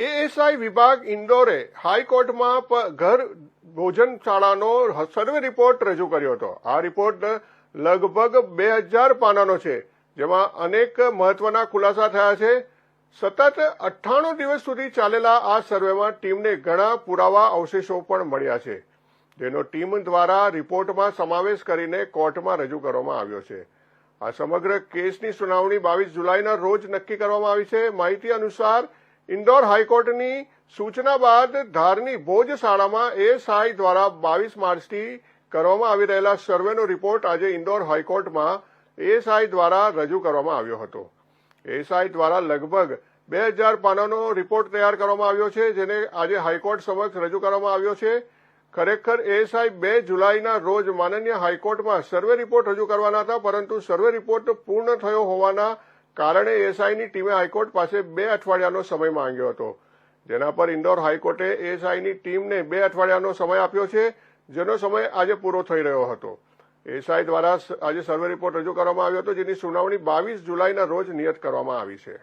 ASI વિભાગ ઇન્દોરે હાઈકોર્ટમાં ઘર ભોજનશાળાનો સર્વે રિપોર્ટ રજૂ કર્યો હતો. આ રિપોર્ટ લગભગ બે હજાર પાનાનો છે, જેમાં અનેક મહત્વના ખુલાસા થયા છે. સતત અઠ્ઠાણું દિવસ સુધી ચાલેલા આ સર્વેમાં ટીમને ઘણા પુરાવા અવશેષો પણ મળ્યા છે. જેનો ટીમ દ્વારા રિપોર્ટમાં સમાવેશ કરીને કોર્ટમાં રજૂ કરવામાં આવ્યો છે. આ સમગ્ર કેસની સુનાવણી બાવીસ જુલાઈના રોજ નક્કી કરવામાં આવી છે. માહિતી અનુસાર ઇન્દોર હાઈકોર્ટની સૂચના બાદ ધારની ભોજશાળામાં એએસઆઈ દ્વારા બાવીસ માર્ચથી કરવામાં આવી રહેલા સર્વેનો રિપોર્ટ આજે ઇન્દોર હાઈકોર્ટમાં એએસઆઈ દ્વારા રજૂ કરવામાં આવ્યો હતો. એએસઆઈ દ્વારા લગભગ બે હજાર પાનાનો રિપોર્ટ તૈયાર કરવામાં આવ્યો છે, જેને આજે હાઈકોર્ટ સમક્ષ રજૂ કરવામાં આવ્યો છે. ખરેખર, એએસઆઈ બે જુલાઈના રોજ માનનીય હાઈકોર્ટમાં સર્વે રિપોર્ટ રજૂ કરવાના હતા, પરંતુ સર્વે રિપોર્ટ પૂર્ણ થયો હોવાના કારણે એએસઆઈની ટીમે હાઈકોર્ટ પાસે બે અઠવાડિયાનો સમય માંગ્યો હતો. જેના પર ઇન્દોર હાઈકોર્ટે એએસઆઈની ટીમને બે અઠવાડિયાનો સમય આપ્યો છે, જેનો સમય આજે પૂરો થઈ રહ્યો હતો. એએસઆઈ દ્વારા આજે સર્વે રિપોર્ટ રજૂ કરવામાં આવ્યો હતો, જેની સુનાવણી બાવીસ જુલાઈના રોજ નિયત કરવામાં આવી છે.